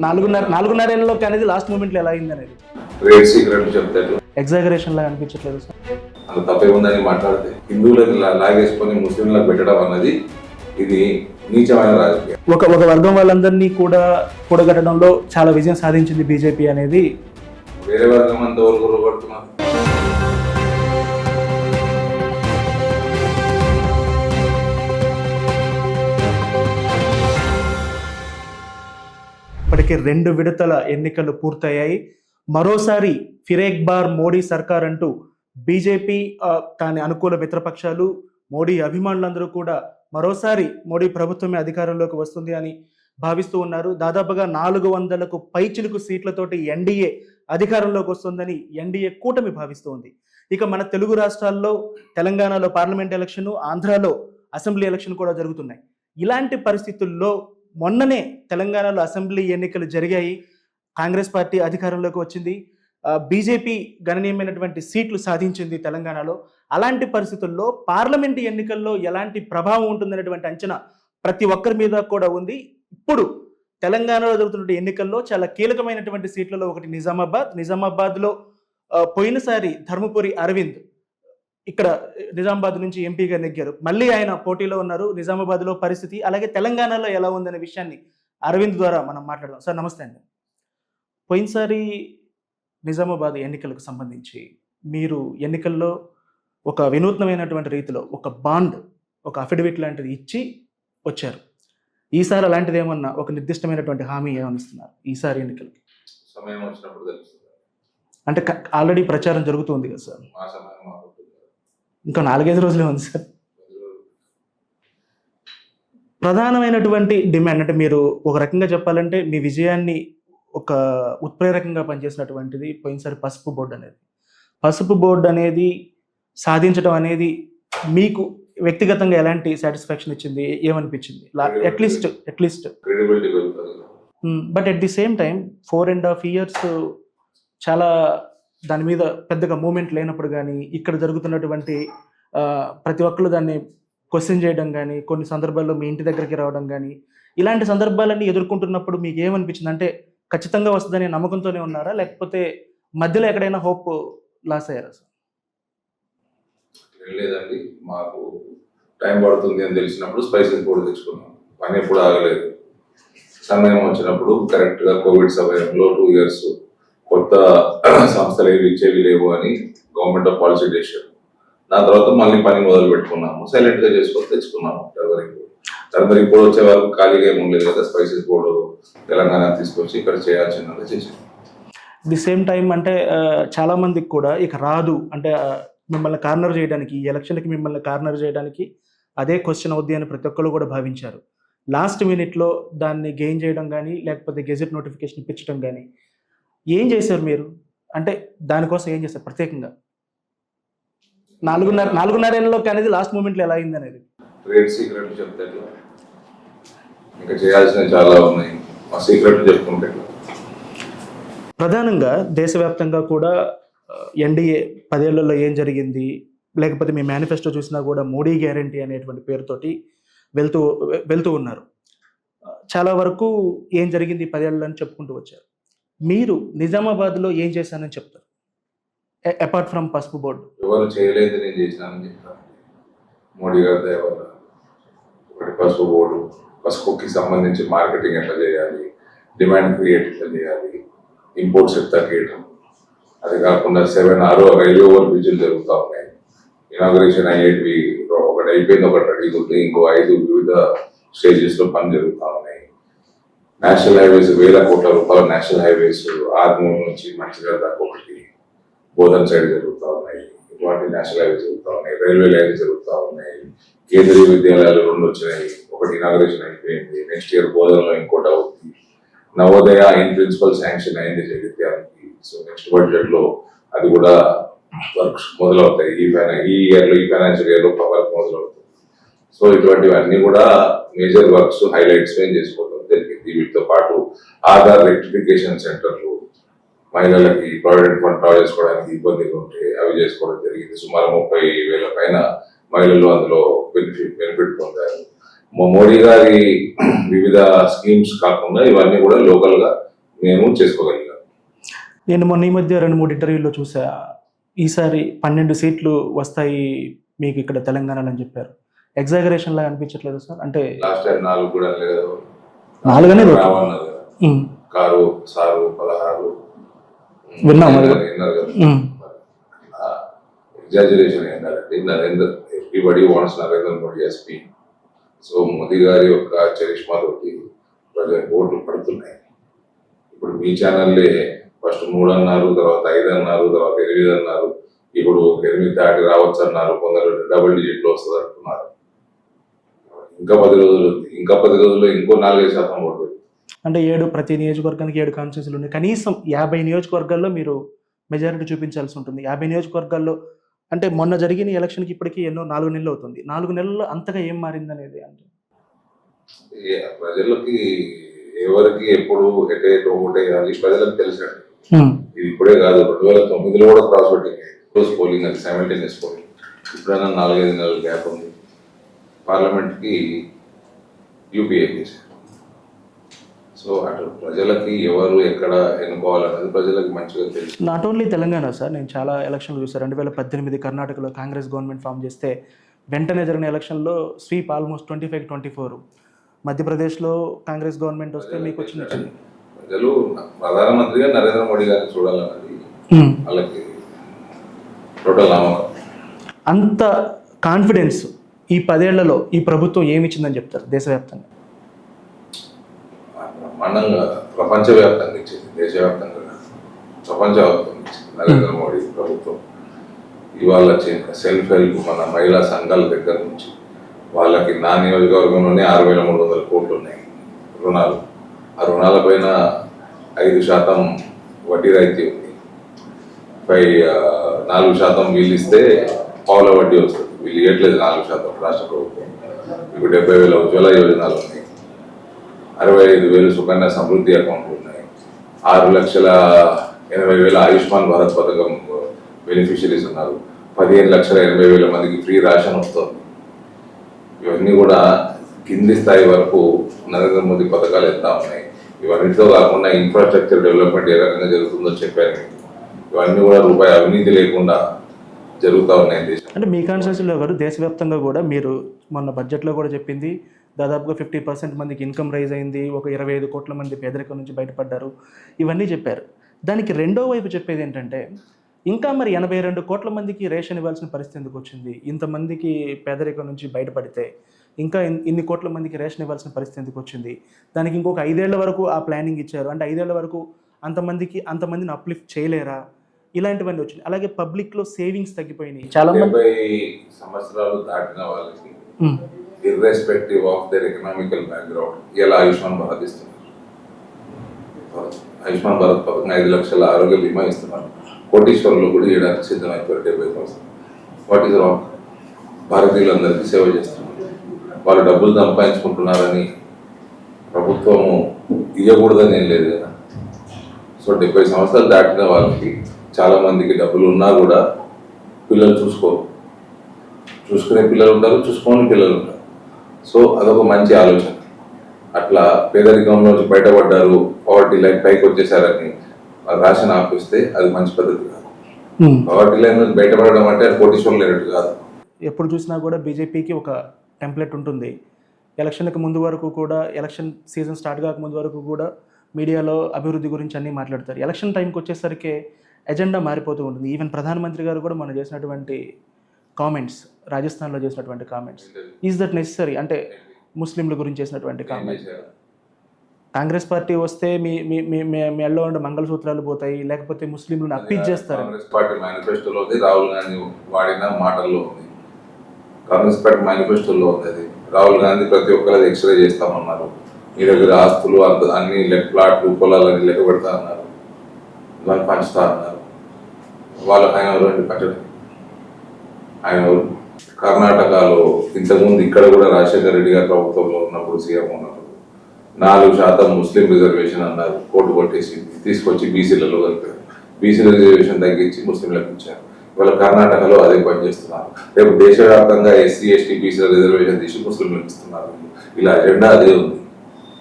నాలుగున్నర నాలుగున్నర ఏళ్ళలోకి అనేది లాస్ట్ మూమెంట్లో ఎలా అయింది అనేది ట్రేడ్ సీక్రెట్ చెప్తాడు ఎగ్జాగరేషన్ లాగా అనిపించట్లేదు సార్. అంత తప్పే ఉందని మాట్లాడితే హిందువులకు లా- లాగేసుకొని ముస్లింలకు పెట్టడం అన్నది ఇది నీచమైన రాజకీయం. ఒక ఒక వర్గం వాళ్ళందరినీ కూడా కూడగట్టడంలో చాలా విజయం సాధించింది బీజేపీ అనేది. వేరే వర్గం అంతా కొడుతున్నారు. ఇప్పటికే రెండు విడతల ఎన్నికలు పూర్తయ్యాయి. మరోసారి ఫిరేక్ బార్ మోడీ సర్కార్ అంటూ బీజేపీ దాని అనుకూల మిత్రపక్షాలు మోడీ అభిమానులందరూ కూడా మరోసారి మోడీ ప్రభుత్వమే అధికారంలోకి వస్తుంది అని భావిస్తూ ఉన్నారు. దాదాపుగా నాలుగు వందలకు పైచిలుకు సీట్లతోటి ఎన్డీఏ అధికారంలోకి వస్తుందని ఎన్డీఏ కూటమి భావిస్తోంది. ఇక మన తెలుగు రాష్ట్రాల్లో తెలంగాణలో పార్లమెంట్ ఎలక్షన్ ఆంధ్రాలో అసెంబ్లీ ఎలక్షన్ కూడా జరుగుతున్నాయి. ఇలాంటి పరిస్థితుల్లో మొన్ననే తెలంగాణలో అసెంబ్లీ ఎన్నికలు జరిగాయి. కాంగ్రెస్ పార్టీ అధికారంలోకి వచ్చింది. బీజేపీ గణనీయమైనటువంటి సీట్లు సాధించింది తెలంగాణలో. అలాంటి పరిస్థితుల్లో పార్లమెంట్ ఎన్నికల్లో ఎలాంటి ప్రభావం ఉంటుందనేటువంటి అంచనా ప్రతి ఒక్కరి మీద కూడా ఉంది. ఇప్పుడు తెలంగాణలో జరుగుతున్న ఎన్నికల్లో చాలా కీలకమైనటువంటి సీట్లలో ఒకటి నిజామాబాద్. నిజామాబాద్లో పోయినసారి ధర్మపురి అరవింద్ ఇక్కడ నిజామాబాద్ నుంచి ఎంపీగా నెగ్గారు. మళ్ళీ ఆయన పోటీలో ఉన్నారు. నిజామాబాద్లో పరిస్థితి అలాగే తెలంగాణలో ఎలా ఉందనే విషయాన్ని అరవింద్ ద్వారా మనం మాట్లాడదాం. సార్ నమస్తే అండి. పోయినసారి నిజామాబాద్ ఎన్నికలకు సంబంధించి మీరు ఎన్నికల్లో ఒక వినూత్నమైనటువంటి రీతిలో ఒక బాండ్ ఒక అఫిడవిట్ లాంటిది ఇచ్చి వచ్చారు. ఈసారి అలాంటిది ఏమన్నా ఒక నిర్దిష్టమైనటువంటి హామీ ఏమని ఇస్తున్నారు ఈసారి ఎన్నికలకి? సమయం వచ్చినప్పుడు అంటే ఆల్రెడీ ప్రచారం జరుగుతుంది కదా సార్ మా సమయం మాకు ఉంటుంది. ఇంకా నాలుగైదు రోజులే ఉంది సార్. ప్రధానమైనటువంటి డిమాండ్ అంటే మీరు ఒక రకంగా చెప్పాలంటే మీ విజయాన్ని ఒక ఉత్ప్రేరకంగా పనిచేసినటువంటిది పోయినసారి పసుపు బోర్డు అనేది. పసుపు బోర్డు అనేది సాధించడం అనేది మీకు వ్యక్తిగతంగా ఎలాంటి సాటిస్ఫాక్షన్ ఇచ్చింది? ఏమనిపించింది? Atleast atleast but at the same time four and half years చాలా దాని మీద పెద్దగా మూమెంట్ లేనప్పుడు కానీ ఇక్కడ జరుగుతున్నటువంటి ప్రతి ఒక్కరు దాన్ని క్వశ్చన్ చేయడం కానీ కొన్ని సందర్భాల్లో మీ ఇంటి దగ్గరికి రావడం కానీ ఇలాంటి సందర్భాలన్నీ ఎదుర్కొంటున్నప్పుడు మీకు ఏమనిపించింది అంటే ఖచ్చితంగా వస్తుందనే నమ్మకంతోనే ఉన్నారా? లేకపోతే మధ్యలో ఎక్కడైనా హోప్ లాస్ అయ్యారా సార్? లేదండి. మాకు టైం పడుతుంది అని తెలిసినప్పుడు స్పైసెస్ కూడా తెచ్చుకున్నాం. పని ఎప్పుడు ఆగలేదు. సమయం వచ్చినప్పుడు కరెక్ట్గా కోవిడ్ సమయంలో టూ ఇయర్స్ కొత్త సంస్థలు ఏవి ఇచ్చేవి లేవు అని గవర్నమెంట్ ఆఫ్ పాలసీ చేశారు దాని తర్వాత మళ్ళీ పని మొదలు పెట్టుకున్నాము. సైలెంట్గా చేసుకొని తెచ్చుకున్నాము. టర్మరిక్ టర్మరిక్ బోర్డు వచ్చే వరకు ఖాళీగా ఏమి ఉండలేదు కదా. స్పైసెస్ బోర్డు తెలంగాణ తీసుకొచ్చి ఇక్కడ చేయాల్సిందని చేసాం. ది సేమ్ టైం అంటే చాలా మందికి కూడా ఇక రాదు. అంటే మిమ్మల్ని కార్నర్ చేయడానికి ఈ ఎలక్షన్కి మిమ్మల్ని కార్నర్ చేయడానికి అదే క్వశ్చన్ అవుద్ది అని ప్రతి ఒక్కరు కూడా భావించారు. లాస్ట్ మినిట్లో దాన్ని గెయిన్ చేయడం కానీ లేకపోతే గెజెట్ నోటిఫికేషన్ ఇప్పించడం కానీ ఏం చేశారు మీరు? అంటే దానికోసం ఏం చేశారు ప్రత్యేకంగా? నాలుగున్నర నాలుగున్నర ఏళ్ళలోకి అనేది లాస్ట్ మూమెంట్లో ఎలా అయింది అనేది? ట్రేడ్? ఇంకా చేయాల్సినవి చాలా ఉన్నాయి? ప్రధానంగా దేశవ్యాప్తంగా కూడా ఎన్డీఏ పదేళ్ళలో ఏం జరిగింది? లేకపోతే మీ మేనిఫెస్టో చూసినా కూడా మోడీ గ్యారంటీ అనేటువంటి పేరుతోటి వెళ్తూ వెళ్తూ ఉన్నారు. చాలా వరకు ఏం జరిగింది అని చెప్పుకుంటూ వచ్చారు. మీరు నిజామాబాద్లో ఏం చేశానని చెప్తారు? అపార్ట్ ఫ్రమ్ పసుపు బోర్డు. ఎవరు చేయలేదు నేను చేసినానని చెప్తాను మోడీ గారి దయ వల్ల. ఒకటి పసుపు బోర్డు పసుపుకి సంబంధించి మార్కెటింగ్ ఎట్లా చేయాలి? డిమాండ్ క్రియేట్ ఎట్లా చేయాలి? ఇంపోర్ట్స్ ఎట్లా తగ్గేయటం అది కాకుండా సెవెన్ ఆరు రైల్వే ఓవర్ బ్రిడ్జ్లు జరుగుతూ ఉన్నాయి. ఇనాగ్రేషన్ అయ్యేటివి ఒకటి అయిపోయింది ఒకటి రెడీ ఉంది. ఇంకో ఐదు వివిధ స్టేజెస్లో పని జరుగుతూ ఉన్నాయి. నేషనల్ హైవేస్ వేల కోట్ల రూపాయల నేషనల్ హైవేస్ ఆర్మూర్ నుంచి మంచిగా దాకా ఒకటి బోధన్ సైడ్ జరుగుతూ ఉన్నాయి. ఇటువంటి నేషనల్ హైవేస్ జరుగుతూ ఉన్నాయి. రైల్వే లైన్స్ జరుగుతూ ఉన్నాయి. కేంద్రీయ విద్యాలయాలు రెండు వచ్చినాయి. ఒకటి ఇనాగ్రేషన్ అయిపోయింది. నెక్స్ట్ ఇయర్ బోధనలో ఇంకోటి అవుతుంది నవోదయ ఇన్ ప్రిన్సిపల్ శాంక్షన్ అయింది జగిత్యాలకి. సో నెక్స్ట్ బడ్జెట్లో అది కూడా వర్క్స్ మొదలవుతాయి. ఈ ఫైనా ఈ ఇయర్లో ఈ ఫైనాన్షియల్ ఇయర్లో వర్క్ మొదలవుతుంది. సో ఇటువంటివన్నీ కూడా మేజర్ వర్క్స్ హైలైట్స్ మేము చేసుకోవడం జరిగింది. వీటితో పాటు ఆధార్ రెక్టిఫికేషన్ సెంటర్లు మహిళలకి ప్రావిడెంట్ ఫండ్ డ్రా చేసుకోవడానికి ఇబ్బందిగా ఉంటే అవి చేసుకోవడం జరిగింది. సుమారు ముప్పై వేల పైన మహిళలు అందులో బెనిఫిట్ బెనిఫిట్ పొందారు. మోడీ గారి వివిధ స్కీమ్స్ కాకుండా ఇవన్నీ కూడా లోకల్గా మేము చేసుకోగలిగాం. నేను మొన్న ఈ మధ్య రెండు మూడు ఇంటర్వ్యూల్లో చూసా ఈసారి పన్నెండు సీట్లు వస్తాయి మీకు ఇక్కడ తెలంగాణలో అని చెప్పారు. ఎగ్జాగరేషన్ లాగా అనిపించట్లేదు సార్? అంటే లాస్ట్ టైం నాలుగు కూడా లేదు కదా ఉమ్, కారు సారు పదహారు. విన్నాం ఎగ్జాజురేషన్ ఏంటంటే Narendra everybody wants Narendra Modi SP. So Modi గారి యొక్క చరిష్మా తోటి ప్రజల ఓట్లు పడుతున్నాయి. ఇప్పుడు మీ ఛానల్లే ఫస్ట్ మూడు అన్నారు తర్వాత ఐదు అన్నారు తర్వాత ఎనిమిది అన్నారు. ఇప్పుడు ఎనిమిది దాటి రావచ్చు అన్నారు కొందరు డబుల్ డిజిట్లో వస్తుంది అంటున్నారు ఇంకా పది రోజులు ఇంకా పది రోజుల్లో ఇంకో నాలుగైదు శాతం ఓట్లు అంటే ఏడు ప్రతి నియోజకవర్గానికి ఏడు కాన్స్టిట్యూన్సీలు ఉన్నాయి. కనీసం యాభై నియోజకవర్గాల్లో మీరు మెజారిటీ చూపించాల్సి ఉంటుంది. యాభై నియోజకవర్గాల్లో అంటే మొన్న జరిగిన ఎలక్షన్కి ఇప్పటికీ ఎన్నో నాలుగు నెలలు అవుతుంది. నాలుగు నెలల్లో అంతగా ఏం మారింది అనేది అంటే ప్రజలకి ఎవరికి ఎప్పుడు ఓటేయాలి ప్రజలకు తెలిసాడు ఇది ఇప్పుడే కాదు. రెండు వేల తొమ్మిదిలో కూడా క్రాస్ ఓటింగ్ క్లోజ్ పోలింగ్ అది సైమల్టేనియస్ పోలింగ్ ఇప్పుడైనా నాలుగైదు నెలల గ్యాప్ ఉంది. పార్లమెంట్కి యూపీఏ చేశారు. సో అటు ప్రజలకి ఎవరు ఎక్కడ ఎన్నుకోవాలన్నది ప్రజలకు మంచిగా తెలుసు. నాట్ ఓన్లీ తెలంగాణ సార్ నేను చాలా ఎలక్షన్లు చూసాను రెండు వేల పద్దెనిమిది కర్ణాటకలో కాంగ్రెస్ గవర్నమెంట్ ఫామ్ చేస్తే వెంటనే జరిగిన ఎలక్షన్లో sweep almost twenty five twenty four. మధ్యప్రదేశ్లో కాంగ్రెస్ గవర్నమెంట్ వస్తే మీకు వచ్చిన వచ్చింది. ప్రజలు ప్రధానమంత్రిగా నరేంద్ర మోడీ గారిని చూడాలన్నది వాళ్ళకి టోటల్ అంత కాన్ఫిడెన్స్ ఈ పదేళ్ళలో ఈ ప్రభుత్వం ఏమి ఇచ్చిందని చెప్తారు దేశవ్యాప్తంగా? బ్రహ్మాండంగా ప్రపంచవ్యాప్తంగా ఇచ్చింది దేశవ్యాప్తంగా. ప్రపంచవ్యాప్తంగా ఇచ్చింది నరేంద్ర మోడీ ప్రభుత్వం. ఇవాళ సెల్ఫ్ హెల్ప్ మన మహిళా సంఘాల దగ్గర నుంచి వాళ్ళకి నా నియోజకవర్గంలోనే ఆరు వేల మూడు వందల కోట్లు ఉన్నాయి రుణాలు. ఆ రుణాలపైన ఐదు శాతం వడ్డీ రాయితీ ఉంది. పై నాలుగు శాతం వీళ్ళు ఇస్తే పావుల వడ్డీ వస్తుంది. వీళ్ళు ఇవ్వట్లేదు నాలుగు శాతం రాష్ట్ర ప్రభుత్వం. ఇప్పుడు డెబ్బై వేల ఉజ్వల యోజనాలు ఉన్నాయి అరవై ఐదు వేలు సుకన్య సమృద్ధి అకౌంట్లు ఉన్నాయి. ఆరు లక్షల ఎనభై వేల ఆయుష్మాన్ భారత్ పథకం బెనిఫిషరీస్ ఉన్నారు. పదిహేను లక్షల ఎనభై వేల మందికి ఫ్రీ రేషన్ వస్తుంది. ఇవన్నీ కూడా కింది స్థాయి వరకు నరేంద్ర మోదీ పథకాలు ఎంత ఉన్నాయి. ఇవన్నిటితో కాకుండా ఇన్ఫ్రాస్ట్రక్చర్ డెవలప్మెంట్ ఏ రకంగా జరుగుతుందో చెప్పాను. ఇవన్నీ కూడా రూపాయి అవినీతి లేకుండా జరుగుతూ ఉన్నాయి అంటే మీ కాన్స్టిట్యూన్సీలో గారు దేశవ్యాప్తంగా కూడా మీరు మొన్న బడ్జెట్లో కూడా చెప్పింది దాదాపుగా ఫిఫ్టీ పర్సెంట్ మందికి ఇన్కమ్ రైజ్ అయింది ఒక ఇరవై ఐదు కోట్ల మంది పేదరికం నుంచి బయటపడ్డారు. ఇవన్నీ చెప్పారు. దానికి రెండో వైపు చెప్పేది ఏంటంటే ఇంకా మరి ఎనభై రెండు కోట్ల మందికి రేషన్ ఇవ్వాల్సిన పరిస్థితి ఎందుకు వచ్చింది? ఇంతమందికి పేదరికం నుంచి బయటపడితే ఇంకా ఇన్ని కోట్ల మందికి రేషన్ ఇవ్వాల్సిన పరిస్థితి ఎందుకు వచ్చింది? దానికి ఇంకొక ఐదేళ్ళ వరకు ఆ ప్లానింగ్ ఇచ్చారు. అంటే ఐదేళ్ళ వరకు అంతమందికి అంతమందిని అప్లిఫ్ట్ చేయలేరా? ఇలాంటివన్నీ వచ్చినాయి. అలాగే పబ్లిక్లో సేవింగ్స్ తగ్గిపోయినాయి. చాలా మంది డెబ్బై సంవత్సరాలు దాటిన వాళ్ళకి irrespective of their economical background ఇలా ఆయుష్మాన్ భారత్ ఇస్తున్నారు? ఆయుష్మాన్ భారత్ పథకం ఐదు లక్షల ఆరోగ్య బీమా ఇస్తున్నారు. కోటీశ్వరులు కూడా ఇవ్వడానికి సిద్ధమైపోయారు డెబ్బై పర్సెంట్. వాట్ ఈస్ రాంగ్ భారతీయులందరికీ సేవ చేస్తున్నారు. వాళ్ళు డబ్బులు సంపాదించుకుంటున్నారని ప్రభుత్వము ఇవ్వకూడదని ఏం లేదు కదా. సో డెబ్బై సంవత్సరాలు దాటిన వాళ్ళకి చాలా మందికి డబ్బులు ఉన్నా కూడా పిల్లలు చూసుకోరు చూసుకునే పిల్లలు ఉంటారు చూసుకోని పిల్లలు ఉంటారు. సో అదొక మంచి ఆలోచన. అట్లా పేదరికంలో బయటపడ్డారు పవర్టీ లైన్ పైకి వచ్చేసారని రాసిన ఆపిస్తే అది మంచి పద్ధతి కాదు. పవర్టీ లైన్ నుంచి బయటపడడం అంటే అది కోటీశ్వరం లేనట్టు కాదు. ఎప్పుడు చూసినా కూడా బీజేపీకి ఒక టెంప్లెట్ ఉంటుంది. ఎలక్షన్కి ముందు వరకు కూడా ఎలక్షన్ సీజన్ స్టార్ట్ కాక ముందు వరకు కూడా మీడియాలో అభివృద్ధి గురించి అన్నీ మాట్లాడతారు. ఎలక్షన్ టైంకి వచ్చేసరికి ఎజెండా మారిపోతూ ఉంటుంది. ఈవెన్ ప్రధానమంత్రి గారు కూడా మనం చేసినటువంటి కామెంట్స్ రాజస్థాన్లో చేసినటువంటి కామెంట్స్ ఈజ్ దట్ నెసరీ అంటే ముస్లింల గురించి చేసినటువంటి కామెంట్స్? కాంగ్రెస్ పార్టీ వస్తే మీ మీ మీ మీ- మీ మెడలో ఉండే మంగళసూత్రాలు పోతాయి లేకపోతే ముస్లింలను అప్పిచ్చేస్తారు కాంగ్రెస్ పార్టీ మేనిఫెస్టోలో ఉంది రాహుల్ గాంధీ వాడిన మాటల్లో ఉంది. కాంగ్రెస్ పార్టీ మేనిఫెస్టోలో ఉంది అది. రాహుల్ గాంధీ ప్రతి ఒక్కరి ఎక్స్రే చేస్తామన్నారు. మీ దగ్గర ఆస్తులు అంత అన్ని ప్లాట్లు పొలాలని లెక్క పెడతా అన్నారు దాన్ని పంచుతా అన్నారు వాళ్ళు ఆయన ఎవరు పట్టడం ఆయన ఎవరు కర్ణాటకలో ఇంతకుముందు ఇక్కడ కూడా రాజశేఖర రెడ్డి గారి ప్రభుత్వంలో ఉన్నప్పుడు సీఎం ఉన్నప్పుడు నాలుగు శాతం ముస్లిం రిజర్వేషన్ అన్నారు. కోర్టు కొట్టేసి తీసుకొచ్చి బీసీలలో కలిపారు. బీసీ రిజర్వేషన్ తగ్గించి ముస్లింలకు ఇచ్చారు. ఇవాళ కర్ణాటకలో అదే పని చేస్తున్నారు. రేపు దేశవ్యాప్తంగా ఎస్సీ ఎస్టీ బీసీల రిజర్వేషన్ తీసి ముస్లింలకు ఇస్తున్నారు. ఇలా అజెండా అదే ఉంది.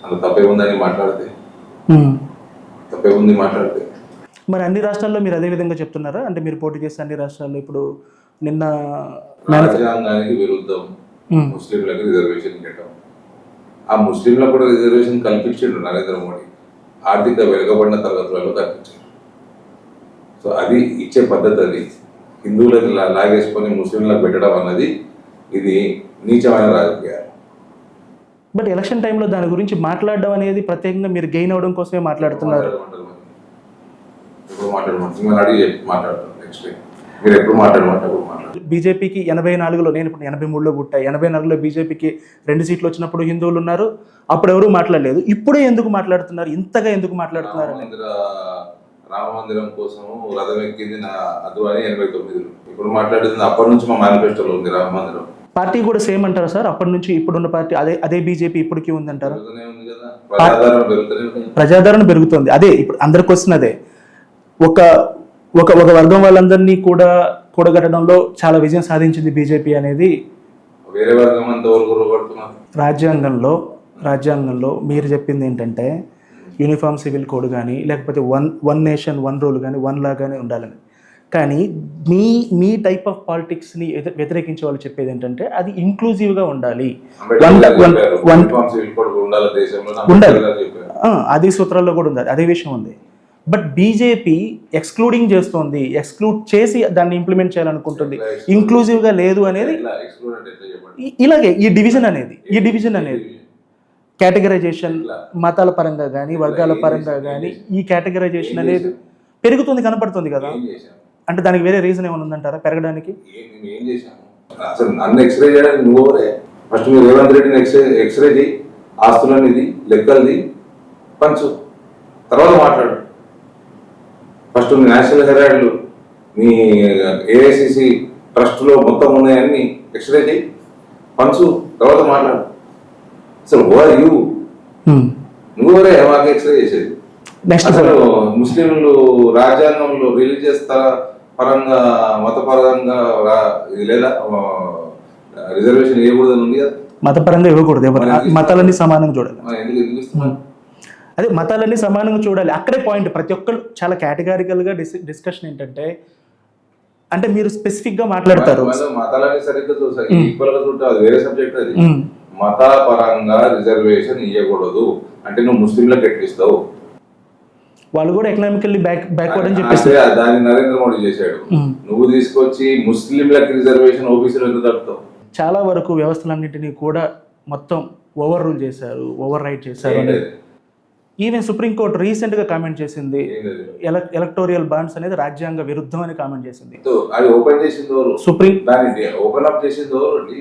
అంత తప్పేముందని మాట్లాడితే? తప్పే ఉంది మాట్లాడితే? మరి అన్ని రాష్ట్రాల్లో మీరు అదే విధంగా చెప్తున్నారా? అంటే మీరు పోటీ చేస్తే అన్ని రాష్ట్రాల్లో ఇప్పుడు నిన్న రాజ్యాంగానికి విరుద్ధం ముస్లింలకు రిజర్వేషన్ ఇవ్వటం. ఆ ముస్లింలకు కూడా రిజర్వేషన్ కల్పించిండు నరేంద్ర మోడీ. ఆర్థిక వెనుకబడిన తరగతులలో కల్పించాడు. సో అది ఇచ్చే పద్ధతి అది. హిందువులకు లాగేసుకొని ముస్లింలకు పెట్టడం అన్నది ఇది నీచమైన రాజకీయాలు. బట్ ఎలక్షన్ టైంలో దాని గురించి మాట్లాడడం అనేది ప్రత్యేకంగా మీరు గెయిన్ అవడం కోసమే మాట్లాడుతున్నారు. ఎప్పుడు మాట్లాడమంటారు మిమ్మల్ని అడిగి చెప్పి మాట్లాడతారు నెక్స్ట్ మీరు ఎప్పుడు మాట్లాడమంటే అప్పుడు మాట్లాడతారు బీజేపీకి ఎనభై నాలుగులో నేను ఇప్పుడు ఎనభై మూడులో పుట్టా. ఎనభై నాలుగులో బీజేపీకి రెండు సీట్లు వచ్చినప్పుడు హిందువులు ఉన్నారు. అప్పుడు ఎవరు మాట్లాడలేదు. ఇప్పుడే ఎందుకు మాట్లాడుతున్నారు? ఇంతగా ఎందుకు మాట్లాడుతున్నారు? రామ మందిరం కోసం రథం ఎక్కింది నా అద్వాని ఎనభై తొమ్మిదిలో. ఇప్పుడు మాట్లాడింది అప్పటి నుంచి మా మేనిఫెస్టోలో ఉంది రామ మందిరం పార్టీ కూడా సేమ్ అంటారా సార్? అప్పటి నుంచి ఇప్పుడున్న పార్టీ అదే అదే బీజేపీ ఇప్పటికీ ఉందంటారా? ప్రజాదరణ పెరుగుతుంది. అదే ఇప్పుడు అందరికి వస్తుంది అదే ఒక ఒక ఒక వర్గం వాళ్ళందరినీ కూడా కూడగట్టడంలో చాలా విజయం సాధించింది బీజేపీ అనేది. రాజ్యాంగంలో రాజ్యాంగంలో మీరు చెప్పింది ఏంటంటే యూనిఫామ్ సివిల్ కోడ్ కానీ లేకపోతే one one nation one rule కానీ వన్ లా కానీ ఉండాలని. కానీ మీ మీ టైప్ ఆఫ్ పాలిటిక్స్ని వ్యతిరేకించే వాళ్ళు చెప్పేది ఏంటంటే అది ఇంక్లూజివ్గా ఉండాలి. ఉండాలి ఉండాలి. అది సూత్రాల్లో కూడా ఉంది అదే విషయం ఉంది. బట్ బీజేపీ ఎక్స్క్లూడింగ్ చేస్తోంది ఎక్స్క్లూడ్ చేసి దాన్ని ఇంప్లిమెంట్ చేయాలనుకుంటుంది. ఇంక్లూజివ్గా లేదు అనేది ఇలాగే ఈ డివిజన్ అనేది ఈ డివిజన్ అనేది. కేటగరైజేషన్ మతాల పరంగా కానీ వర్గాల పరంగా కానీ ఈ కేటగరైజేషన్ అనేది పెరుగుతుంది కనపడుతుంది కదా? అంటే దానికి వేరే రీజన్ ఏమైనా ఉందంటారా పెరగడానికి? ఎక్స్రే చేయడానికి నువ్వు ఎవరే? ఫస్ట్ మీరు రేవంత్ రెడ్డిని ఎక్స్రే ఎక్స్రే చేయి ఆస్తులనిది లెక్కలది పంచు. తర్వాత మాట్లాడు. ఫస్ట్ మీ నేషనల్ హెరాల్డ్ మీ ఏఐసిసి ట్రస్ట్లో మొత్తం ఉన్నాయన్నీ ఎక్స్రే చేయి పంచు తర్వాత మాట్లాడు. అసలు ఓ యూ నువ్వెవరే మాకు ఎక్స్రే చేసేది. అసలు ముస్లింలు రాజ్యాంగంలో రిలీజియస్ పరంగా మతపరంగా లేదా రిజర్వేషన్ ఇవ్వకూడదని ఉంది కదా. మతపరంగా ఇవ్వకూడదు మతాలన్నీ సమానంగా చూడాలి. ఎందుకు ఎందుకు ఇస్తున్నారు అదే మతాలన్నీ సమానంగా చూడాలి. అక్కడే పాయింట్ ప్రతి ఒక్కరు చాలా కేటగారికల్గా డిస్ డిస్కషన్ ఏంటంటే అంటే మీరు స్పెసిఫిక్గా మాట్లాడతారు. మళ్ళీ మతాలని సరిగ్గా చూసా. ఈక్వల్గా చూడటం అది వేరే సబ్జెక్ట్ అది. ఉమ్. మత పరంగా రిజర్వేషన్ ఇవ్వకూడదు అంటే నువ్వు ముస్లింలకు ఎట్లిస్తావు వాళ్ళు కూడా ఎకనామికల్లీ బ్యాక్ బ్యాక్వర్డ్ అని చెప్పేసి. అంటే దాన్ని నరేంద్ర మోడీ చేశాడు. నువ్వు తీసుకొచ్చి ముస్లింలకు రిజర్వేషన్ ఓబీసీలు ఎందుకు తప్పుతావు? చాలా వరకు వ్యవస్థలన్నింటినీ కూడా మొత్తం ఓవర్ రూల్ చేశారు ఓవర్ రైట్ చేశారు ఏంటది? ఈవెన్ సుప్రీంకోర్టు రీసెంట్గా కామెంట్ చేసింది ఎలక్టోరియల్ బాండ్స్ అనేది రాజ్యాంగ విరుద్ధం అని కామెంట్ చేసింది. అది ఓపెన్ చేసింది సుప్రీం దాన్ని ఓపెన్ అప్ చేసింది ఎవరు అండి.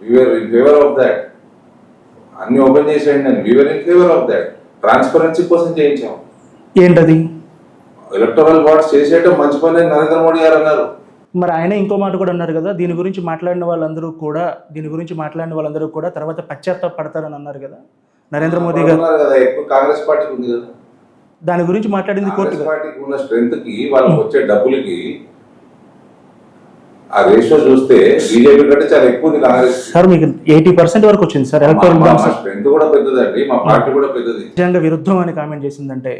We are in favour of that అన్ని ఓపెన్ చేసేయండి అండి we are in favour of that transparency కోసం చేయించాం. ఏంటది? ఎలక్టోరల్ బాండ్స్ చేసేయటం మంచి పని అని నరేంద్ర మోడీ గారు అన్నారు. మరి ఆయన ఇంకో మాట కూడా అన్నారు కదా దీని గురించి మాట్లాడిన వాళ్ళందరూ కూడా దీని గురించి మాట్లాడిన వాళ్ళందరూ కూడా తర్వాత పశ్చాత్తాప పడతారని అన్నారు కదా. నరేంద్ర మోదీ గారు కాంగ్రెస్ పార్టీకి ఉంది కదా. దాని గురించి మాట్లాడింది కోర్టు పార్టీకి ఉన్న స్ట్రెంత్కి వాళ్ళకి వచ్చే డబ్బులకి ఆ రేషియో చూస్తే బీజేపీ కంటే చాలా ఎక్కువ ఉంది కాంగ్రెస్. సార్ మీకు ఎయిటీ పర్సెంట్ వరకు వచ్చింది సార్ ఎలక్టోరల్ స్ట్రెంత్ కూడా పెద్దదండి మా పార్టీ కూడా పెద్దది. రాజ్యాంగ విరుద్ధం అని కామెంట్ చేసిందంటే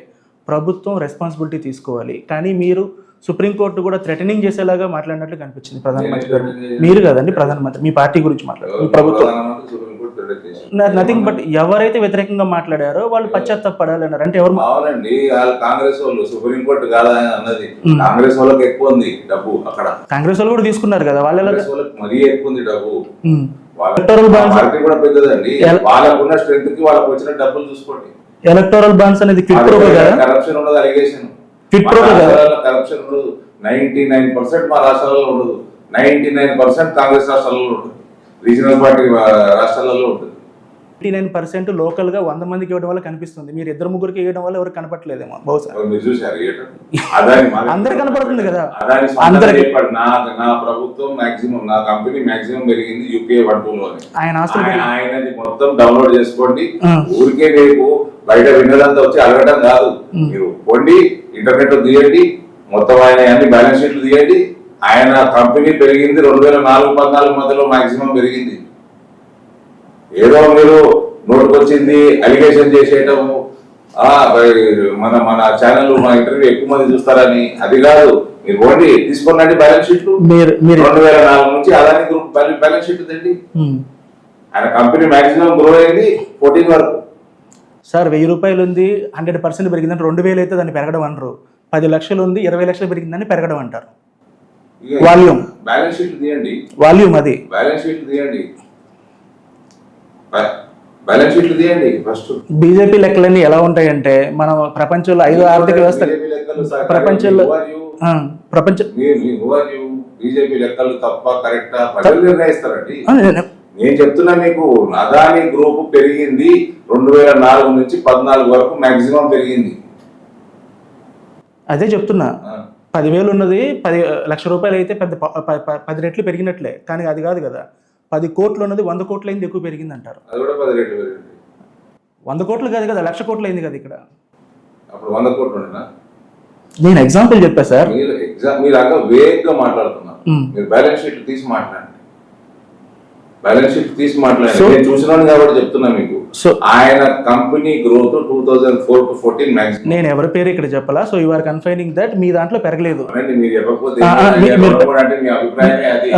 ప్రభుత్వం రెస్పాన్సిబిలిటీ తీసుకోవాలి. కానీ మీరు సుప్రీంకోర్టు కూడా థ్రెటనింగ్ చేసేలాగా మాట్లాడినట్లు కనిపించింది ప్రధానమంత్రి గారు. మీరు కదండి ప్రధానమంత్రి మీ పార్టీ గురించి మాట్లాడారు ప్రభుత్వం. నథింగ్ బట్ ఎవరైతే వ్యతిరేకంగా మాట్లాడారో వాళ్ళు పశ్చాత్తాప పడాలన్నారు అంటే ఎవరు అవునండి వాళ్ళు కాంగ్రెస్ వాళ్ళు సుప్రీంకోర్టు కాదా అని అన్నది. కాంగ్రెస్ వాళ్ళకి ఎక్కువ ఉంది డబ్బు అక్కడ. కాంగ్రెస్ వాళ్ళు కూడా తీసుకున్నారు కదా వాళ్ళు మరీ ఎక్కువ ఉంది డబ్బు. Electoral bonds- పార్టీ కూడా పెద్దదండి. వాళ్ళకున్న స్ట్రెంత్కి వాళ్ళకి వచ్చిన డబ్బులు చూసుకోండి. ఎలక్టోరల్ బాండ్స్ అనేది క్విట్ ప్రోకో కదా? కరప్షన్ ఉండదు అలిగేషన్ pro quo కదా? కరప్షన్ ఉండదు. నైన్టీ నైన్ పర్సెంట్ మా రాష్ట్రాలలో ఉండదు. నైన్టీ నైన్ పర్సెంట్ కాంగ్రెస్ రాష్ట్రాలలో ఉంటుంది రీజనల్ పార్టీ రాష్ట్రాలలో ఉంటుంది. నైన్ పర్సెంట్ లోకల్గా వంద మందికి ఇవ్వడం వల్ల కనిపిస్తుంది. మీరు ఇద్దరు ముగ్గురికి ఇవ్వడం వల్ల ఎవరు కనపట్లేదేమో బహుశా. అందరు కనపడుతుంది కదా. అందరికి- నా ప్రభుత్వం మాక్సిమం నా కంపెనీ మాక్సిమం పెరిగింది టూ లోనే. ఆయన ఆయనది మొత్తం డౌన్లోడ్ చేసుకోండి. ఊరికే రేపు బయట విన్నదంతా వచ్చి అడగడం కాదు. మీరు పోండి ఇంటర్నెట్ తీయండి మొత్తం ఆయన అన్ని బ్యాలెన్స్ షీట్లు తీయండి ఆయన కంపెనీ పెరిగింది రెండు వేల నాలుగు పద్నాలుగు మధ్యలో మాక్సిమం పెరిగింది. ఏదో మీరు నోటుకొచ్చింది అలిగేషన్ చేసేయటము. బై- మన మన ఛానల్ మన ఇంటర్వ్యూ ఎక్కువ మంది చూస్తారని. అది కాదు మీరు ఓన్లీ తీసుకోండి బ్యాలెన్స్ షీట్లు రెండు వేల నాలుగు నుంచి అదాని గ్రూప్ బ్యాలెన్స్ షీట్ తండి. ఉమ్. ఆయన కంపెనీ మాక్సిమం గ్రో అయింది ఫోర్టీన్ వరకు. సార్ వెయ్యి రూపాయలు ఉంది హండ్రెడ్ పర్సెంట్ పెరిగిందంటే రెండు వేలు అయితే దాన్ని పెరగడం అనరు. పది లక్షలు ఉంది ఇరవై లక్షలు పెరిగిందని పెరగడం అంటారు. వాల్యూమ్ బ్యాలెన్స్ షీట్లు తీయండి. వాల్యూమ్ అది. బ్యాలెన్స్ షీట్లు తీయండి. బ్యా- బ్యాలెన్స్ షీట్లు తీయండి ఫస్ట్ బీజేపీ లెక్కలన్నీ ఎలా ఉంటాయంటే మనం ప్రపంచంలో ఐదో ఆర్థిక వ్యవస్థ ప్రపంచంలో ప్రపంచ బీజేపీ లెక్కలు తప్ప కరెక్టా ప్రజలు నిర్ణయిస్తారండి. నేను- నేను చెప్తున్నా మీకు అదాని గ్రూప్ పెరిగింది రెండు వేల నాలుగు నుంచి పద్నాలుగు వరకు మాక్సిమం పెరిగింది. అదే చెప్తున్నా. పదివేలు ఉన్నది పది లక్ష రూపాయలు అయితే పెద్ద పది రెట్లు పెరిగినట్లే. కానీ అది కాదు కదా. పది కోట్లు ఉన్నది వంద కోట్లు అయింది ఎక్కువ పెరిగింది అంటారు అది కూడా పది రేట్లు పెరిగింది. వంద కోట్లు కాదు కదా లక్ష కోట్లు అయింది కదా ఇక్కడ. అప్పుడు వంద కోట్లు నేను ఎగ్జాంపుల్ చెప్పా సార్. మీరు వేగ్గా మాట్లాడుతున్నారు. బ్యాలెన్స్ షీట్ తీసి మాట్లాడండి. బ్యాలెన్స్ షీట్ తీసి మాట్లాడండి. నేను చూసినాను కాబట్టి చెప్తున్నా మీకు. సో ఆయన company growth two thousand four to fourteen maximum. నేను ఎవరి పేరు ఇక్కడ చెప్పాలా? So you are confining that మీ దాంట్లో పెరగలేదు. మీరు చెప్పకపోతే అంటే మీ అభిప్రాయమే అది.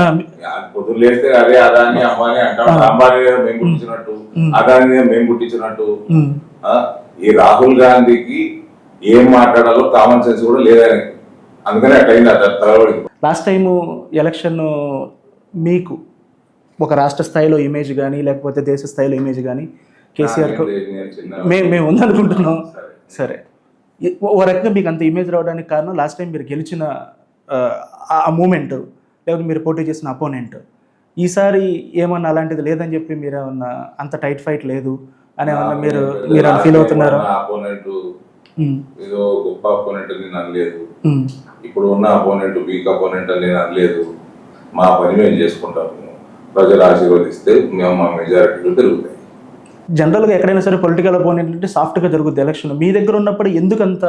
లేస్తే అదే అదాని అమ్మాని అంటాం. అంబానీ మేము పుట్టించినట్టు. అదాని మేము పుట్టించినట్టు. ఈ రాహుల్ గాంధీకి ఏం మాట్లాడాలో కామన్ సెన్స్ కూడా లేదని అందుకని అట్లయింది అట్లా తలబడింది లాస్ట్ టైము ఎలక్షన్ మీకు ఒక రాష్ట్ర స్థాయిలో ఇమేజ్ కానీ లేకపోతే దేశ స్థాయిలో ఇమేజ్ కానీ కేసీఆర్ మేము మేము ఉందనుకుంటున్నాం. సరే. ఓ రకంగా మీకు అంత ఇమేజ్ రావడానికి కారణం లాస్ట్ టైం మీరు గెలిచిన ఆ, మూమెంట్ లేకపోతే మీరు పోటీ చేసిన అపోనెంట్ ఈసారి ఏమన్నా అలాంటిది లేదని చెప్పి మీరు ఏమన్నా అంత టైట్ ఫైట్ లేదు అని ఏమన్నా మీరు మీరు ఫీల్ అవుతున్నారా? ఏదో గొప్ప అపోనెంట్ నేను అనలేదు ఇప్పుడు ఉన్న అపోనెంట్ వీక్ అపోనెంట్ అని నేను అనలేదు మా పని మేము చేసుకుంటాము. ప్రజలు ఆశీర్వదిస్తే మేము మా మెజారిటీలు పెరుగుతాయి జనరల్గా ఎక్కడైనా సరే పొలిటికల్ అపోనెంట్ అంటే సాఫ్ట్గా జరుగుద్ది ఎలక్షన్. మీ దగ్గర ఉన్నప్పుడు ఎందుకు అంత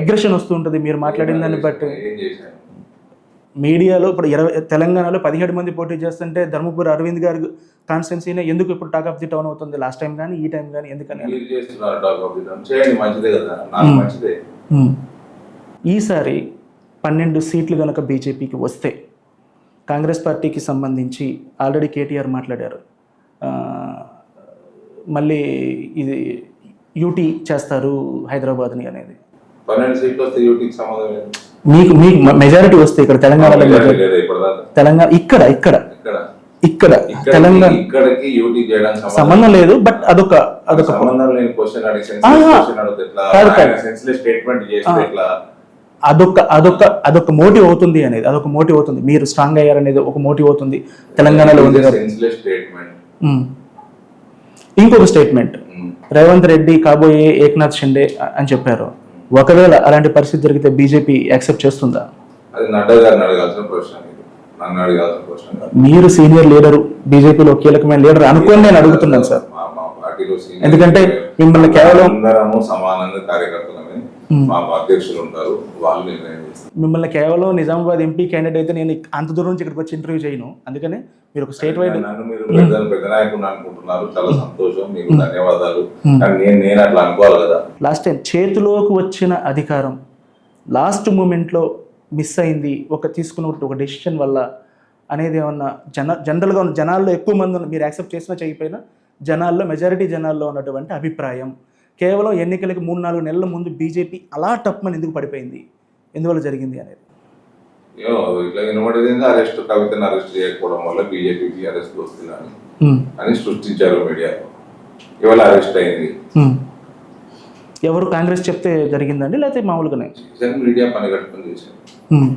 అగ్రెషన్ వస్తుంటుంది మీరు మాట్లాడిన దాన్ని బట్టి? మీడియాలో ఇప్పుడు ఇరవై తెలంగాణలో పదిహేడు మంది పోటీ చేస్తుంటే ధర్మపురి అరవింద్ గారి కాన్స్టెన్సీనే ఎందుకు ఇప్పుడు టాక్ ఆఫ్ ది టౌన్ అవుతుంది లాస్ట్ టైం కానీ ఈ టైం కానీ ఎందుకని. ఈసారి పన్నెండు సీట్లు కనుక బీజేపీకి వస్తే కాంగ్రెస్ పార్టీకి సంబంధించి ఆల్రెడీ కేటీఆర్ మాట్లాడారు. మళ్ళీ ఇది యూటీ చేస్తారు హైదరాబాద్ని అనేది? మీకు మీకు మెజారిటీ వస్తే ఇక్కడ తెలంగాణలో తెలంగాణ ఇక్కడ ఇక్కడ. ఇక్కడ. తెలంగాణ. ఇక్కడికి యూటీ చేయడానికి సంబంధం లేదు బట్ అదొక అదొక సంబంధం లేని క్వశ్చన్ అడిగి స్టేట్మెంట్ చేస్తే. ఎట్లా? అదొక అదొక అదొక మోటివ్ అవుతుంది అనేది అదొక మోటివ్ అవుతుంది. మీరు స్ట్రాంగ్ అయ్యారనేది ఒక మోటివ్ అవుతుంది తెలంగాణలో ఉంది స్టేట్మెంట్. ఇంకొక స్టేట్మెంట్ రేవంత్ రెడ్డి కాబోయే ఏక్నాథ్ షిండే అని చెప్పారు. ఒకవేళ అలాంటి పరిస్థితి జరిగితే బీజేపీ యాక్సెప్ట్ చేస్తుందా. మీరు సీనియర్ లీడరు బీజేపీలో కీలకమైన లీడర్ అనుకొని నేను అడుగుతున్నాను సార్. ఎందుకంటే మిమ్మల్ని కేవలం సమానంగా కార్యకర్తలమే. మా అధ్యక్షులు ఉంటారు వాళ్ళు మిమ్మల్ని కేవలం నిజామాబాద్ ఎంపీ క్యాండిడేట్ అయితే నేను అంత దూరం నుంచి ఇక్కడికి వచ్చి ఇంటర్వ్యూ చేయను. అందుకనే మీరు ఒక స్టేట్ వైడ్ నన్ను మీరు పెద్ద పెద్ద నాయకుడు అనుకుంటున్నారు. చాలా సంతోషం. మీకు ధన్యవాదాలు. మ్మ్. కానీ నేను నేను అట్లా అనుకోవాలి కదా. లాస్ట్ టైం చేతిలోకి వచ్చిన అధికారం లాస్ట్ మూమెంట్లో మిస్ అయింది ఒక తీసుకున్న ఒక డెసిషన్ వల్ల అనేది ఏమన్నా జన జనరల్గా ఉన్న జనాల్లో ఎక్కువ మంది మీరు యాక్సెప్ట్ చేసినా చేయకపోయినా జనాల్లో మెజారిటీ జనాల్లో ఉన్నటువంటి అభిప్రాయం. కేవలం ఎన్నికలకి మూడు నాలుగు నెలల ముందు బీజేపీ అలా టప్మని ఎందుకు పడిపోయింది? ఎందువల్ల జరిగింది అనేది. ఏమో ఇట్లా వినబడేది అరెస్ట్ కవితను అరెస్ట్ చేయకపోవడం వల్ల బీజేపీకి అరెస్ట్ వస్తుందని ఉమ్, అని సృష్టించారు మీడియాలో ఇవాళ అరెస్ట్ అయింది. ఉమ్. ఎవరు కాంగ్రెస్ చెప్తే జరిగిందండి? లేకపోతే మామూలుగానే? చేశారు, మీడియా పని కట్టుకుని చేశారు ఉమ్.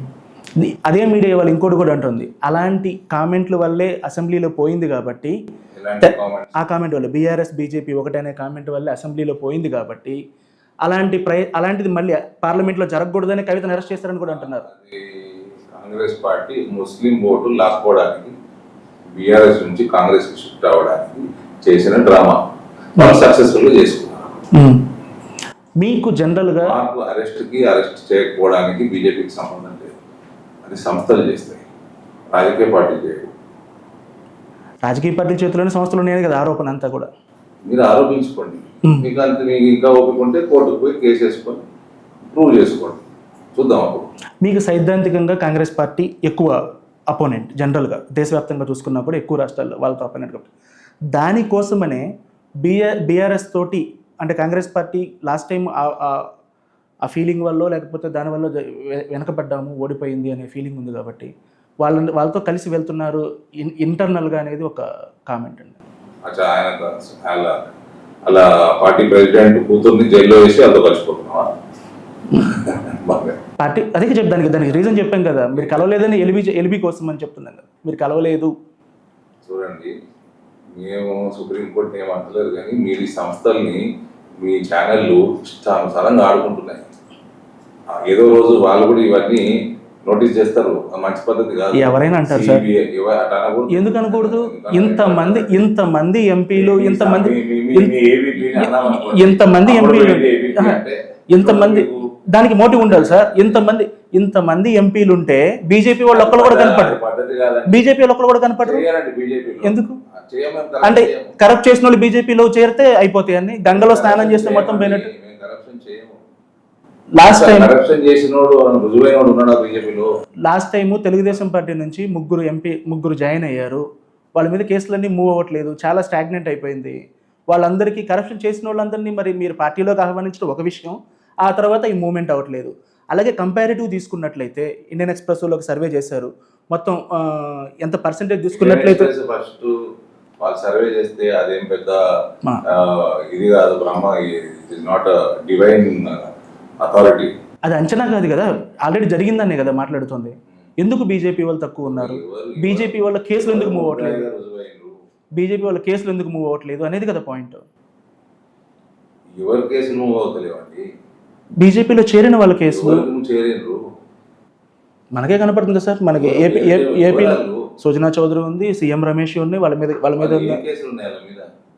ది- అదే మీడియా వాళ్ళు ఇంకోటి కూడా అంటుంది. అలాంటి కామెంట్ల వల్లే అసెంబ్లీలో పోయింది కాబట్టి ఆ కామెంట్ వల్ల. బీఆర్ఎస్ బీజేపీ ఒకటనే కామెంట్ వల్ల అసెంబ్లీలో పోయింది కాబట్టి అలాంటి ప్రయ అలాంటిది మళ్ళీ పార్లమెంట్లో జరగకూడదని కవితను అరెస్ట్ చేస్తారని కూడా అంటున్నారు. కాంగ్రెస్ పార్టీ ముస్లిం ఓటు లాక్కోవడానికి బీఆర్ఎస్ నుంచి కాంగ్రెస్కి షిఫ్ట్ అవ్వడానికి చేసిన డ్రామా. వాళ్ళు సక్సెస్ఫుల్గా చేసుకున్నారు. ఉమ్. మీకు జనరల్గా మాకు అరెస్ట్కి అరెస్ట్ చేయకపోవడానికి బీజేపీకి సంబంధం లేదు. అది సంస్థలు చేస్తాయి. రాజకీయ పార్టీలు చేయవు. రాజకీయ పార్టీల చేతిలోనే సంస్థలు ఉన్నాయి కదా ఆరోపణ అంతా కూడా. మీరు ఆరోపించుకోండి. మీకు అంత మీకు ఇంకా ఓపిక ఉంటే కోర్టుకు పోయి కేసు వేసుకొని ప్రూవ్ చేసుకోండి. చూద్దాం అప్పుడు. మీకు సైద్ధాంతికంగా కాంగ్రెస్ పార్టీ ఎక్కువ అపోనెంట్ జనరల్గా దేశవ్యాప్తంగా చూసుకున్నప్పుడు ఎక్కువ రాష్ట్రాల్లో వాళ్ళతో అపోనెంట్ కాబట్టి. దానికోసమనే బీఆర్ బీఆర్ఎస్ తోటి అంటే కాంగ్రెస్ పార్టీ లాస్ట్ టైం ఆ ఫీలింగ్ వల్ల లేకపోతే దానివల్ల వెనకబడ్డాము ఓడిపోయింది అనే ఫీలింగ్ ఉంది కాబట్టి వాళ్ళని వాళ్ళతో కలిసి వెళ్తున్నారు ఇన్ ఇంటర్నల్గా అనేది ఒక కామెంట్ అండి. అలా పార్టీ ప్రెసిడెంట్ కూతుర్ని జైల్లో వేసి అదో కలిసిపోతున్నావా. పార్టీ అదే చెప్పి దానికి రీజన్ చెప్పాం కదా. మీరు కలవలేదని ఎల్బీ ఎల్బీ కోసం అని చెప్తున్నాను కదా. మీరు కలవలేదు. చూడండి మేము సుప్రీంకోర్టుని ఏం అంటలేదు కానీ మీరు ఈ సంస్థల్ని మీ ఛానళ్ళు ఇష్టానుసారంగా ఆడుకుంటున్నాయి. ఏదో రోజు వాళ్ళు కూడా ఇవన్నీ నోటీస్ చేస్తారు. మంచి పద్ధతి కాదు. ఎవరైనా అంటారు సార్. ఎందుకు అనకూడదు? ఇంతమంది ఇంతమంది ఎంపీలు ఇంతమంది. ఇంతమంది ఎంపీలు ఇంతమంది దానికి మోటివ్ ఉండాలి సార్. ఇంతమంది ఇంతమంది ఎంపీలు ఉంటే బీజేపీ వాళ్ళు ఒక్కరు కూడా కనపడరు. బీజేపీ వాళ్ళు ఒక్కరు కూడా కనపడరు. ఎందుకు? అంటే కరప్ట్ చేసిన వాళ్ళు బీజేపీలో చేరితే అయిపోతాయి అన్ని. గంగలో స్నానం చేస్తే మొత్తం పోయినట్టు. Last time last time Telugu Desam party నుంచి ముగ్గురు ఎంపీ ముగ్గురు జాయిన్ అయ్యారు. వాళ్ళ మీద కేసులన్నీ మూవ్ అవ్వట్లేదు. చాలా స్టాగ్నెంట్ అయిపోయింది. వాళ్ళందరికీ కరప్షన్ చేసిన వాళ్ళందరినీ మరి మీరు పార్టీలోకి ఆహ్వానించడం ఒక విషయం. ఆ తర్వాత ఈ మూవ్మెంట్ అవ్వట్లేదు. అలాగే కంపారిటివ్ తీసుకున్నట్లయితే ఇండియన్ ఎక్స్ప్రెస్లో ఒక సర్వే చేశారు. మొత్తం ఎంత పర్సెంటేజ్ తీసుకున్నట్లయితే ఫస్ట్ వాళ్ళు సర్వే చేస్తే అదేం పెద్ద ఇది కాదు Brahma it is not divine authority అది అంచనా కాదు కదా. ఆల్రెడీ జరిగిందనే కదా మాట్లాడుతుంది. ఎందుకు బీజేపీ వాళ్ళు తక్కువ ఉన్నారు? బీజేపీ వాళ్ళ కేసులు ఎందుకు మూవ్ అవ్వట్లేదు? బీజేపీ వాళ్ళ కేసులు ఎందుకు మూవ్ అవ్వట్లేదు అనేది కదా పాయింట్ ఎవరి కేసు అవుతలేవండి బీజేపీలో చేరిన వాళ్ళ చేరిండ్రు మనకే కనపడుతుంది సార్. మనకి ఏపీ ఏపీలో సుజనా చౌదరి ఉంది సీఎం రమేష్ ఉంది వాళ్ళ మీద వాళ్ళ మీద?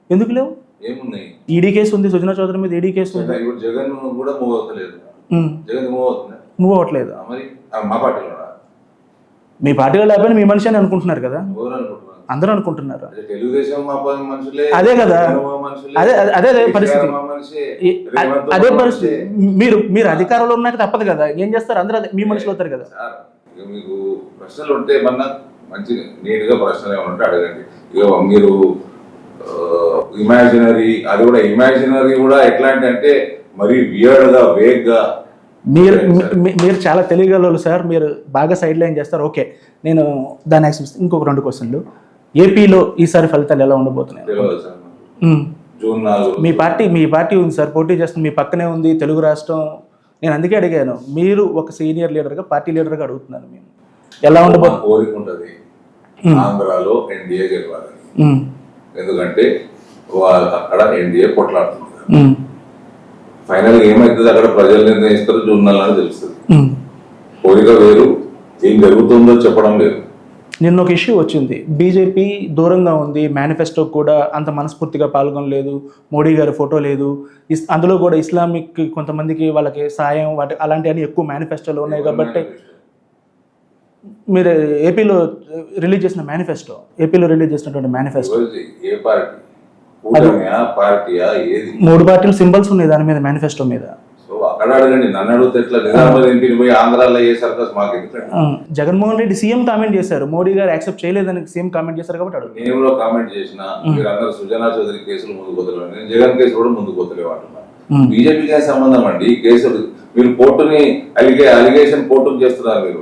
ఎందుకు లేవు? ఏమున్నాయి? ఈడీ కేసు ఉంది సుజనా చౌదరి మీద ఈడీ కేసు ఉంది. ఇప్పుడు జగన్ కూడా మూవ్ అవుతలేదు. జగన్ మూవ్ అవుతుంది? మూవ్ అవ్వట్లేదు. మరి మా పార్టీలో మీ పార్టీలో లేకపోయినా మీ మనిషి అని అనుకుంటున్నారు కదా? అందరూ అనుకుంటున్నారు. అదే కదా. అదే అదే- అదే పరిస్థితి. అదే పరిస్థితి. మీరు మీరు అధికారంలో ఉన్నాక తప్పదు కదా. ఏం చేస్తారు? అందరూ అదే- మీ మనుషులు అవుతారు కదా. మీకు ప్రశ్నలు ఉంటే ఏమన్నా మంచి నీట్గా ప్రశ్నలు ఏమైనా ఉంటే అడగండి. ఇక మీరు ఇమాజినరీ అది కూడా ఇమాజినరీ కూడా ఎట్లాంటి అంటే మరీ వియర్డ్గా వేగ్గా మీరు మీరు చాలా తెలియగలరు సార్ మీరు బాగా సైడ్ లైన్ చేస్తారు. ఓకే నేను దాని యాక్సెప్ట్ ఇంకొక రెండు క్వశ్చన్లు ఏపీలో ఈసారి ఫలితాలు ఎలా ఉండబోతున్నాయి. జూన్ నాలుగు. మీ పార్టీ మీ పార్టీ ఉంది సార్ పోటీ చేస్తుంది మీ పక్కనే ఉంది తెలుగు రాష్ట్రం. నేను అందుకే అడిగాను. మీరు ఒక సీనియర్ లీడర్గా పార్టీ లీడర్గా అడుగుతున్నాను మేము. ఎలా మా ఉండబో కోరిక ఉంటది ఉమ్. ఆంధ్రాలో ఎన్డీఏ గెలవాలని. ఎందుకంటే అక్కడ ఎన్డీఏ కొట్లాడుతున్నారు. ఉమ్. ఫైనల్ ఏమవుతుంది అక్కడ ప్రజలు నిర్ణయిస్తారు జూన్ నాలుగు తెలుస్తుంది. కోరిక వేరు ఏం జరుగుతుందో చెప్పడం లేదు. నిన్న ఒక ఇష్యూ వచ్చింది. బీజేపీ దూరంగా ఉంది మేనిఫెస్టో కూడా అంత మనస్ఫూర్తిగా పాల్గొనలేదు మోడీ గారి ఫోటో లేదు. అందులో కూడా ఇస్లామిక్ కొంతమందికి వాళ్ళకి సాయం వాటి అలాంటివన్నీ ఎక్కువ మేనిఫెస్టోలో ఉన్నాయి కాబట్టి మీరు ఏపీలో రిలీజ్ చేసిన మేనిఫెస్టో ఏపీలో రిలీజ్ చేసినటువంటి మేనిఫెస్టో? ఏ పార్టీ? మూడు పార్టీలు సింబల్స్ ఉన్నాయి దాని మీద మేనిఫెస్టో మీద. జగన్మోహన్ రెడ్డి సీఎం కామెంట్ చేశారు. మోడీ గారు యాక్సెప్ట్ చేయలేదని సీఎం కామెంట్ చేశారు కాబట్టి అడుగు నేను కామెంట్ చేసిన సుజనా చౌదరి కేసులు ముందుకు పోతలేవు నేను జగన్ కేసు కూడా ముందుకు పోతలేవు అంటున్నాను. బీజేపీకి సంబంధం అండి కేసులు మీరు కోర్టుని అలిగే అలిగేషన్ కోర్టుకు చేస్తున్నారు మీరు.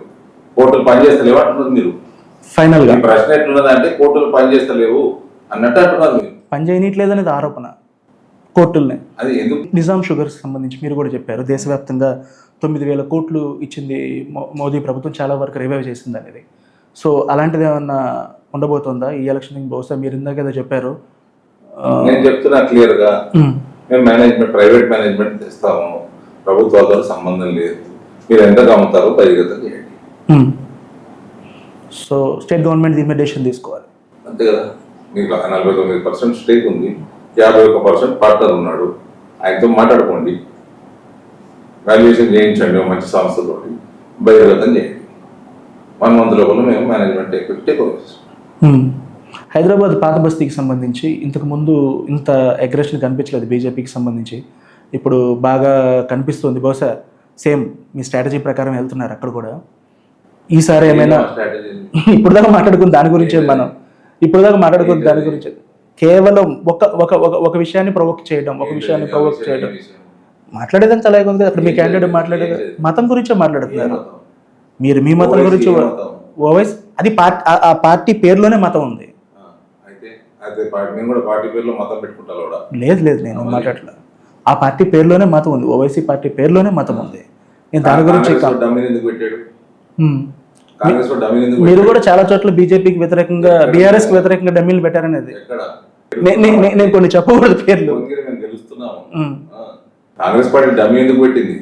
కోర్టులు పనిచేస్తలేవు అంటున్నారు మీరు. ఫైనల్గా. ప్రశ్న ఎట్లున్నది అంటే కోర్టులు పనిచేస్తలేవు అన్నట్టు అంటున్నారు మీరు. పని చేయనట్లేదనేది ఆరోపణ కోర్టుల్ని. నిజాం షుగర్స్ సంబంధించి మీరు కూడా చెప్పారు దేశవ్యాప్తంగా తొమ్మిది వేల కోట్లు ఇచ్చింది మోదీ ప్రభుత్వం చాలా వరకు రివైవ్ చేసింది అనేది. సో అలాంటిది ఏమన్నా ఉండబోతుందా? ఈ ఎలక్షన్ బహుశా మీరు ఇందాక ఏదో చెప్పారు. నేను చెప్తున్నా క్లియర్గా ఉమ్, మేము మేనేజ్మెంట్ ప్రైవేట్ మేనేజ్మెంట్ తెస్తాము ప్రభుత్వాలతో సంబంధం లేదు. మీరు ఎంత అమ్ముతారో చేయండి. సో స్టేట్ గవర్నమెంట్ దీని మీద డెసిషన్ తీసుకోవాలి. అంతే కదా? మీకు నలభై తొమ్మిది పర్సెంట్ స్టేక్ ఉంది. యాభై ఒక్క పర్సెంట్ పార్ట్నర్ ఉన్నాడు. ఆయనతో మాట్లాడుకోండి. వాల్యుయేషన్ చేయించండి మంచి సంస్థతో బహిర్గతం చేయండి. వన్ మంత్ లోపల మేము మేనేజ్మెంట్ టేక్ ఓవర్. హైదరాబాద్ పాత బస్తీకి సంబంధించి ఇంతకు ముందు ఇంత అగ్రెషన్ కనిపించలేదు బీజేపీకి సంబంధించి. ఇప్పుడు బాగా కనిపిస్తుంది. బహుశా సేమ్ మీ స్ట్రాటజీ ప్రకారం వెళ్తున్నారు అక్కడ కూడా. ఈసారి ఏమైనా ఇప్పుడు దాకా మాట్లాడుకున్న దాని గురించే మనం. ఇప్పుడు దాకా మాట్లాడుకున్న దాని గురించి కేవలం ఒక ఒక ఒక విషయాన్ని ప్రొవోక్ చేయడం ఒక విషయాన్ని ప్రొవోక్ చేయడం. మాట్లాడేదని చాలా ఉంది అక్కడ మీ క్యాండిడేట్ మాట్లాడేది మతం గురించే మాట్లాడుతున్నారు. మీరు మీ మతం గురించి ఓవైస్ అది పార్టీ ఆ పార్టీ పేరులోనే మతం ఉంది. లేదు లేదు నేను మాట్లాడలే ఆ పార్టీ పేరులోనే మతం ఉంది. ఓవైసీ పార్టీ పేరులోనే మతం ఉంది. నేను దాని గురించి మీరు? కూడా చాలా చోట్ల బీజేపీకి వ్యతిరేకంగా బీఆర్ఎస్కి వ్యతిరేకంగా డమ్మీలు పెట్టారనేది. నేను కొన్ని చెప్పకూడదు పేర్లు. కాంగ్రెస్ పార్టీ డమ్మీ ఎందుకు పెట్టింది?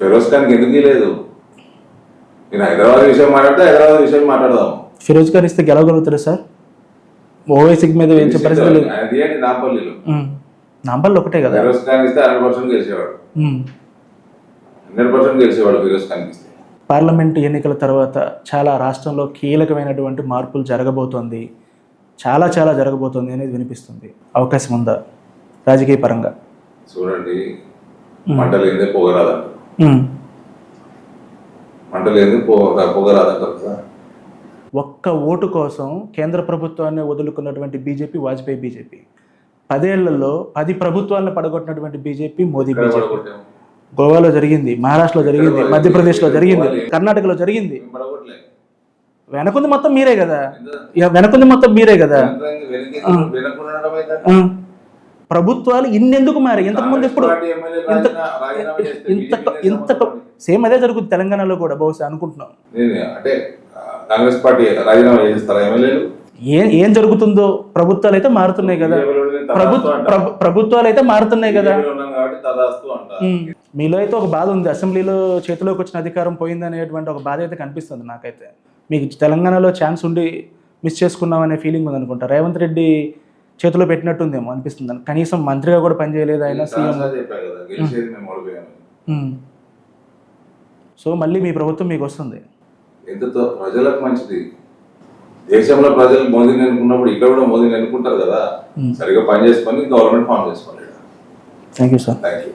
ఫిరోజ్ ఖాన్కి ఎందుకు లేదు నేను హైదరాబాద్ విషయం మాట్లాడితే హైదరాబాద్ విషయం మాట్లాడదాం. ఫిరోజ్ గారు ఇస్తే గెలవగలుగుతారు సార్? ఓవైసీకి మీద వేయించే పరిస్థితి లేదు. నాపల్లిలో. నంబర్లు ఒకటే కదా. ఫిరోజ్ ఖాన్ ఇస్తే హండ్రెడ్ పర్సెంట్ గెలిచేవాడు. హండ్రెడ్ పర్సెంట్ గెలిచేవాడు ఫిరోజ్ ఖాన్ ఇస్తే. పార్లమెంట్ ఎన్నికల తర్వాత చాలా రాష్ట్రంలో కీలకమైనటువంటి మార్పులు జరగబోతోంది. చాలా చాలా జరగబోతోంది అనేది వినిపిస్తుంది. అవకాశం ఉందా? రాజకీయ పరంగా. చూడండి. మంటలు ఏందే పొగరాదంట ఉమ్. మంటలు ఏంది పొగ పొగరాదంట కదా ఒక్క ఓటు కోసం కేంద్ర ప్రభుత్వాన్ని వదులుకున్నటువంటి బీజేపీ వాజ్పేయి బీజేపీ. పదేళ్ళలో పది ప్రభుత్వాలను పడగొట్టినటువంటి బీజేపీ మోదీ బీజేపీ. గోవాలో జరిగింది మహారాష్ట్రలో జరిగింది మధ్యప్రదేశ్లో జరిగింది కర్ణాటకలో జరిగింది. వెనకుంది మొత్తం మీరే కదా. వెనకుంది మొత్తం మీరే కదా. ప్రభుత్వాలు ఇన్నెందుకు మారి ఇంతకుముందు ఎప్పుడు? ఇంత ఇంత ఇంత? సేమ్ అదే జరుగుతుంది తెలంగాణలో కూడా బహుశా అనుకుంటున్నాం. అంటే కాంగ్రెస్ పార్టీ రాజీనామా చేస్తారా ఏం ఏం జరుగుతుందో ప్రభుత్వాలు అయితే మారుతున్నాయి కదా. ప్రభుత్వ ప్రభుత్వాలు అయితే మారుతున్నాయి కదా. మీలో అయితే ఒక బాధ ఉంది. అసెంబ్లీలో చేతిలోకి వచ్చిన అధికారం పోయిందనేటువంటి ఒక బాధ అయితే కనిపిస్తుంది నాకైతే. మీకు తెలంగాణలో ఛాన్స్ ఉండి మిస్ చేసుకున్నాం అనే ఫీలింగ్ ఉంది అనుకుంటా రేవంత్ రెడ్డి చేతిలో పెట్టినట్టుందేమో అనిపిస్తుంది. కనీసం మంత్రిగా కూడా పనిచేయలేదు ఆయన సీఎం. సో మళ్ళీ మీ ప్రభుత్వం మీకు వస్తుంది. ఎంతతో ప్రజలకు మంచిది. దేశంలో ప్రజలు మోదీని ఎన్నుకున్నప్పుడు ఇక్కడ కూడా మోదీని ఎన్నుకుంటారు కదా. సరిగా పని చేసుకొని గవర్నమెంట్ ఫామ్ చేసుకోవాలి thank you sir thank you